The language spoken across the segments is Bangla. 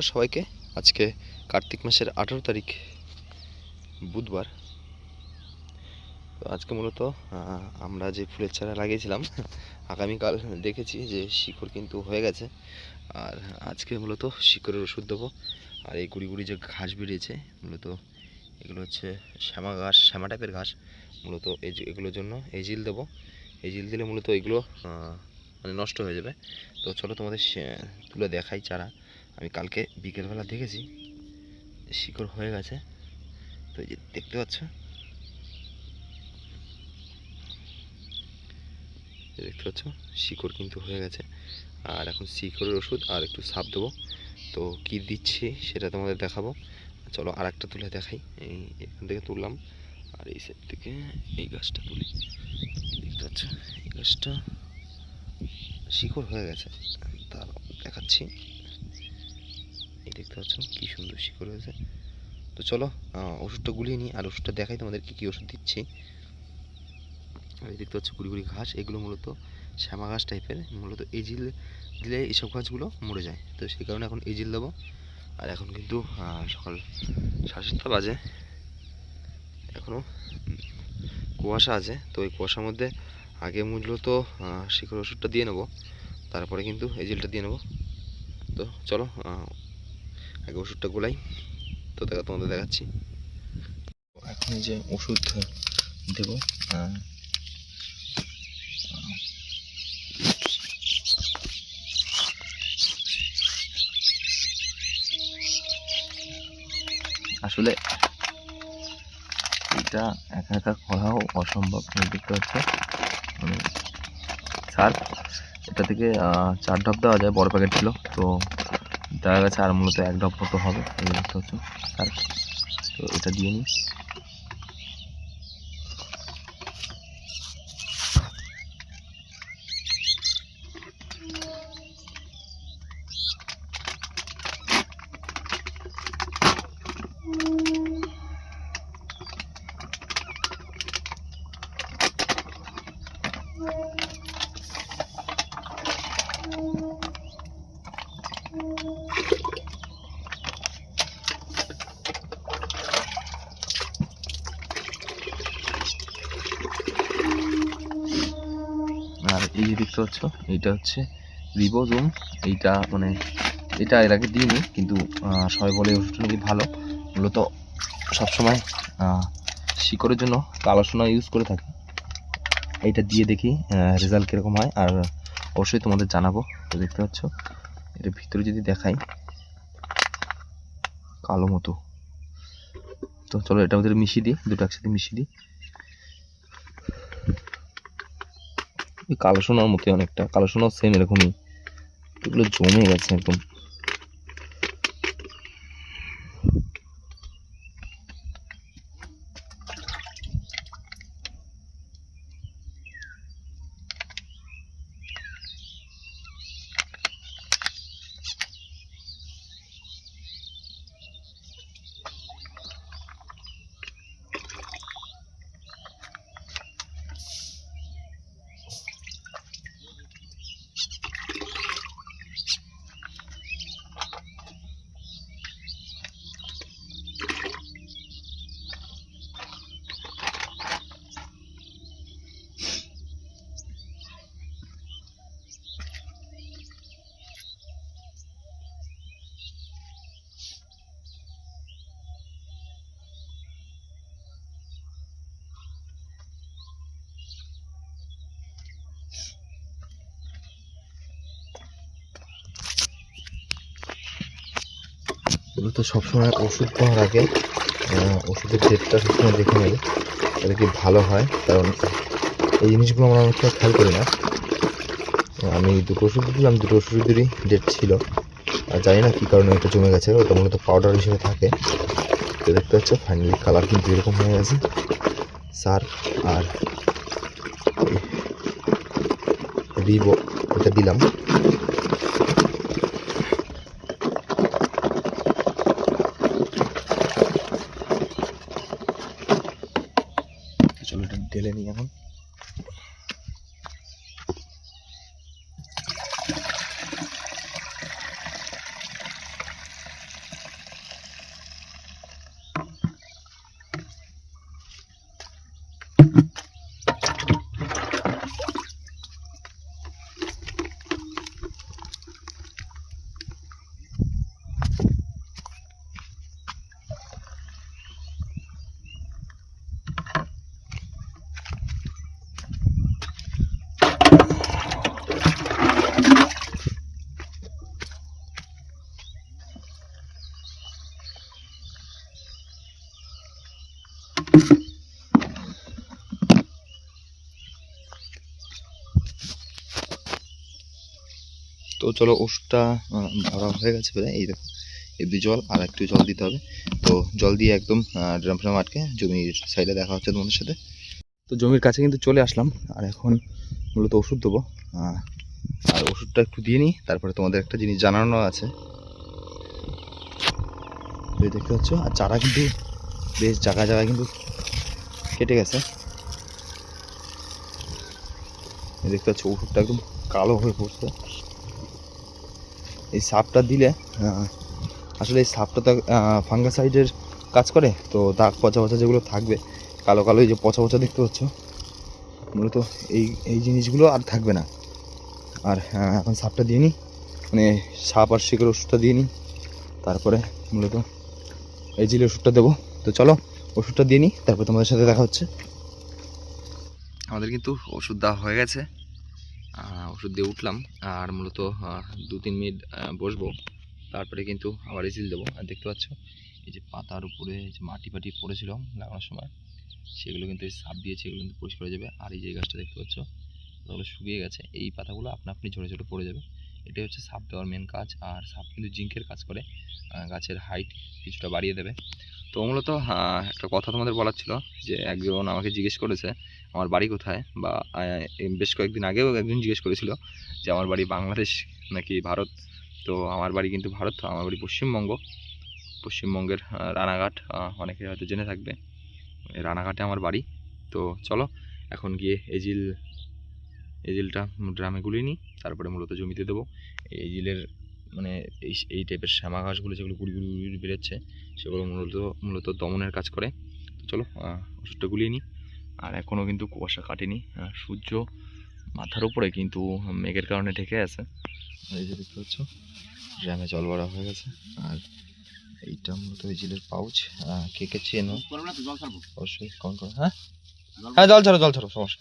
সবাইকে। আজকে কার্তিক মাসের আঠেরো তারিখ, বুধবার। তো আজকে মূলত আমরা যে ফুলের চারা লাগিয়েছিলাম, আগামীকাল দেখেছি যে শিকড় কিন্তু হয়ে গেছে। আর আজকে মূলত শিকড়ের ওষুধ দেবো। আর এই গুড়ি গুড়ি যে ঘাস বেরিয়েছে, মূলত এগুলো হচ্ছে শ্যামা ঘাস, শ্যামা টাইপের ঘাস। মূলত এই এগুলোর জন্য এজিল দেবো। এজিল দিলে মূলত এগুলো মানে নষ্ট হয়ে যাবে। তো চলো তোমাদের তুলে দেখাই চারা। আমি কালকে বিকেলবেলা দেখেছি, শিকড় হয়ে গেছে। তো এই যে দেখতে পাচ্ছ? দেখতে পাচ্ছ? শিকড় কিন্তু হয়ে গেছে। আর এখন শিকড়ের ওষুধ আর একটু সাপ দেবো। তো কি দিচ্ছি সেটা তোমাদের দেখাবো। চলো আর একটা তুলে দেখাই। এই এখান থেকে তুললাম। আর এই সাইড থেকে এই গাছটা তুলি। দেখতে পাচ্ছ? এই গাছটা শিকড় হয়ে গেছে। তার দেখাচ্ছি। এই দেখতে পাচ্ছ কি সুন্দর শিকড় হয়েছে। তো চলো ওষুধটা গুলিয়ে নিই, আর ওষুধটা দেখাই তোমাদের কি কি ওষুধ দিচ্ছি। আর এই দেখতে পাচ্ছ গুড়ি গুড়ি ঘাস, এগুলো মূলত শ্যামা ঘাস টাইপের, মূলত এজিল দিলে এইসব গাছগুলো মরে যায়। তো সেই কারণে এখন এজিল দেবো। আর এখন কিন্তু সকাল সাড়ে সাতটা বাজে। এখনও কুয়াশা আছে, তো এই কুয়াশার মধ্যে আগে মূলত শিকড় ওষুধটা দিয়ে নেব, তারপরে কিন্তু এজিলটা দিয়ে নেব। তো চলো আগে ওষুধটা গোলাই, তো দেখা, তোমাদের দেখাচ্ছি। এখন যে ওষুধ দেবো আসলে এটা একা একা করাও অসম্ভব দেখতে পাচ্ছ। সার এটা থেকে চার ডব দেওয়া যায়, বড় প্যাকেট ছিল, তো দেখা গেছে আর মূলত এক ডব মতো হবে, এই দেখতে পাচ্ছ সার তো এটা দিয়ে নিই। আর এই যে দেখতে পাচ্ছ এইটা হচ্ছে রিবোজুম এইটা মানে এটা এর আগে দিইনি, কিন্তু সবাই বলে ওষুধটা নাকি ভালো। মূলত সবসময় শিকড়ের জন্য কালো ইউজ করে থাকি। এইটা দিয়ে দেখি রেজাল্ট কীরকম হয়। আর অবশ্যই তোমাদের জানাব। তো দেখতে পাচ্ছ এর ভিতরে যদি দেখাই, কালো মতো। তো চলো এটা ভিতরে মিশিয়ে দিই, দুটো একসাথে মিশিয়ে দিই। কালো সোনার মতো অনেকটা। কালো সোনাও সেম এরকমই। এগুলো জমে গেছে একদম। মূলত সবসময় ওষুধ দেওয়ার আগে ওষুধের ডেটটা সবসময় দেখে নেই, তাহলে কি ভালো হয়? কারণ এই জিনিসগুলো আমরা অনেক সময় খেয়াল করি না। আমি দুটো ওষুধ দিলাম দুটো ওষুধেরই ডেট ছিল। আর জানি না কী কারণে এটা জমে গেছে, ওটা মূলত পাউডার হিসেবে থাকে। তো দেখতে পাচ্ছ ফাইনালি কালার কিন্তু এরকম হয়ে গেছে। সার আর রিবো এটা দিলাম। চলো এটা ঢেলে নিই চলো ওষুধটা ভরা হয়ে গেছে প্রায়। এই দেখো এমনি জল আর একটু জল দিতে হবে। তো জল দিয়ে একদম ড্রাম ফ্রাম আটকে জমির সাইডে দেখা হচ্ছে তোমাদের সাথে। তো জমির কাছে কিন্তু চলে আসলাম। আর এখন মূলত ওষুধ দেবো। আর ওষুধটা একটু দিয়ে নিই, তারপরে তোমাদের একটা জিনিস জানানো আছে। তো দেখতে পাচ্ছ, আর চারা কিন্তু বেশ জায়গা জায়গায় কিন্তু কেটে গেছে। দেখতে পাচ্ছ, ওষুধটা একদম কালো হয়ে পড়ছে। এই সাপটা দিলে আসলে এই সাপটা তো ফাঙ্গাসাইডের কাজ করে তো দাগ পচা পচা যেগুলো থাকবে কালো কালো এই যে পচা পচা দেখতে পাচ্ছ মূলত এই এই জিনিসগুলো আর থাকবে না। আর এখন সাপটা দিয়ে নিই মানে সাপ আর শিকের ওষুধটা দিয়ে নিই তারপরে মূলত এই জিলের ওষুধটা দেবো। তো চলো ওষুধটা দিয়ে নিই তারপর তোমাদের সাথে দেখা হচ্ছে। আমাদের কিন্তু ওষুধ দেওয়া হয়ে গেছে। ওষুধ দিয়ে উঠলাম, আর মূলত দু তিন মিনিট বসবো। তারপরে কিন্তু আবার এসিল দেবো। আর দেখতে পাচ্ছ, এই যে পাতার উপরে যে মাটি ফাটি পড়েছিল লাগানোর সময়, সেগুলো কিন্তু এই সাপ দিয়েছে, এগুলো কিন্তু পরিষ্কার হয়ে যাবে। আর এই যে গাছটা দেখতে পাচ্ছ পাতাগুলো শুকিয়ে গেছে। এই পাতাগুলো আপনা আপনি ঝরে ঝরে পড়ে যাবে। এটাই হচ্ছে সাপ দেওয়ার মেন কাজ। আর সাপ কিন্তু জিঙ্কের কাজ করে গাছের হাইট কিছুটা বাড়িয়ে দেবে। তো মূলত একটা কথা তোমাদের বলার ছিল যে একজন আমাকে জিজ্ঞেস করেছে, আমার বাড়ি কোথায়? বা বেশ কয়েকদিন আগেও একজন জিজ্ঞেস করেছিল যে, আমার বাড়ি বাংলাদেশ নাকি ভারত? তো আমার বাড়ি কিন্তু ভারত, আমার বাড়ি পশ্চিমবঙ্গ। পশ্চিমবঙ্গের রানাঘাট অনেকে হয়তো জেনে থাকবে, রানাঘাটে আমার বাড়ি। তো চলো, এখন গিয়ে এজিল, এজিলটা ড্রামে গুলিয়ে নিই, তারপরে মূলত জমিতে দেবো। এজিলের মানে এই এই টাইপের শ্যামা ঘাসগুলো যেগুলো গুড়ি গুড়ি গুড়ি বেরোচ্ছে সেগুলো মূলত মূলত দমনের কাজ করে। তো চলো ওষুধটা গুলিয়ে নিই। আর এখনও কিন্তু কুয়াশা কাটেনি। সূর্য মাথার উপরে কিন্তু মেঘের কারণে ঢেকে আছে। এই যে দেখতে পাচ্ছ ড্রামে জল ভরা হয়ে গেছে। আর এইটা মূলত এই জিলের পাউচ। কে কে চেনো? অবশ্যই কমেন্ট করো হ্যাঁ? হ্যাঁ জল ছাড়ো জল ছাড়ো সমস্যা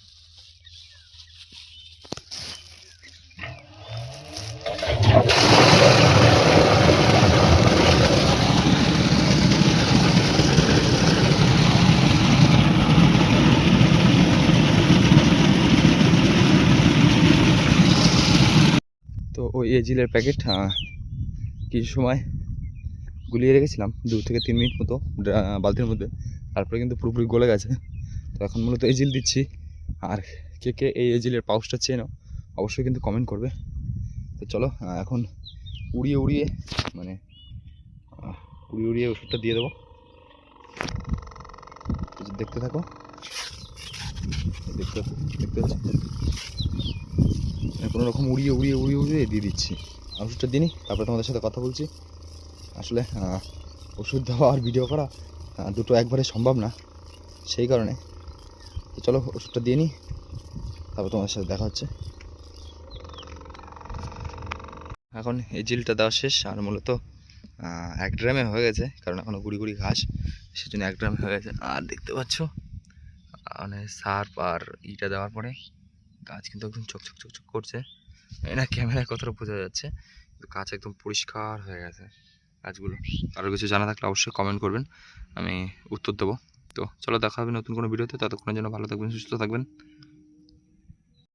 এজিলের প্যাকেট কিছু সময় গুলিয়ে রেখেছিলাম, দু থেকে তিন মিনিট মতো বালতির মধ্যে। তারপরে কিন্তু পুরোপুরি গলে গেছে। তো এখন মূলত এজিল দিচ্ছি। আর কে কে এই এজিলের পাউচটা চেনো, অবশ্যই কিন্তু কমেন্ট করবে। তো চলো এখন উড়িয়ে উড়িয়ে মানে উড়িয়ে উড়িয়ে ওষুধটা দিয়ে দেবো। দেখতে থাকো। দেখতে দেখতে কোনো রকম উড়িয়ে উড়িয়ে উড়িয়ে উড়িয়ে দিয়ে দিচ্ছি। ওষুধটা দিনই তারপরে তোমাদের সাথে কথা বলছি। আসলে ওষুধ দেওয়া আর ভিডিও করা দুটো একবারে সম্ভব না, সেই কারণে। তো চলো, ওষুধটা দিয়ে নিই, তারপর তোমাদের সাথে দেখা হচ্ছে। এখন এই জিলটা দেওয়া শেষ, আর মূলত এক ড্রামে হয়ে গেছে, কারণ এখনও গুড়ি গুড়ি ঘাস, সেজন্য এক ড্রামে হয়ে গেছে। আর দেখতে পাচ্ছ মানে সার্প আর ইটা দেওয়ার পরে গাছ কিন্তু একদম চকচক চকচক করছে। এটা ক্যামেরায় কতটা বোঝা যাচ্ছে, কিন্তু কাজ একদম পরিষ্কার হয়ে গেছে কাজগুলো। আরও কিছু জানা থাকলে অবশ্যই কমেন্ট করবেন, আমি উত্তর দেবো। তো চলো দেখা হবে নতুন কোনো ভিডিওতে ততক্ষণের জন্য ভালো থাকবেন, সুস্থ থাকবেন।